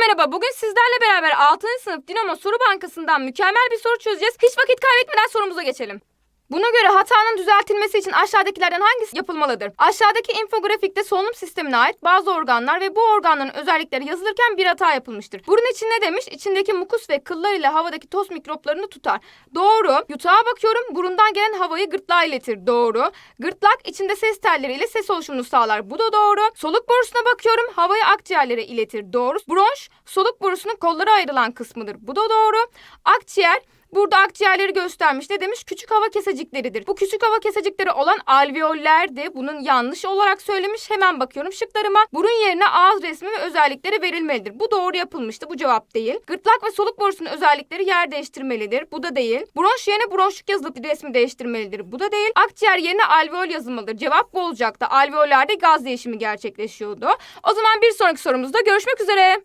merhaba. Bugün sizlerle beraber 6. sınıf Dinamo Soru Bankası'ndan mükemmel bir soru çözeceğiz. Hiç vakit kaybetmeden sorumuza geçelim. Buna göre hatanın düzeltilmesi için aşağıdakilerden hangisi yapılmalıdır? Aşağıdaki infografikte solunum sistemine ait bazı organlar ve bu organların özellikleri yazılırken bir hata yapılmıştır. Burun için ne demiş? İçindeki mukus ve kıllar ile havadaki toz mikroplarını tutar. Doğru. Yutağa bakıyorum. Burundan gelen havayı gırtlağa iletir. Doğru. Gırtlak içinde ses telleri ile ses oluşumunu sağlar. Bu da doğru. Soluk borusuna bakıyorum. Havayı akciğerlere iletir. Doğru. Bronş soluk borusunun kollara ayrılan kısmıdır. Bu da doğru. Akciğer Burada akciğerleri göstermiş. Ne demiş? Küçük hava kesecikleridir. Bu küçük hava kesecikleri olan alveollerdi. Bunun yanlış olarak söylemiş. Hemen bakıyorum şıklarıma. Burun yerine ağız resmi ve özellikleri verilmelidir. Bu doğru yapılmıştı. Bu cevap değil. Gırtlak ve soluk borusunun özellikleri yer değiştirmelidir. Bu da değil. Bronş yerine bronşluk yazılıp resmi değiştirmelidir. Bu da değil. Akciğer yerine alveol yazılmalıdır. Cevap bu olacaktı. Alveollerde gaz değişimi gerçekleşiyordu. O zaman bir sonraki sorumuzda görüşmek üzere.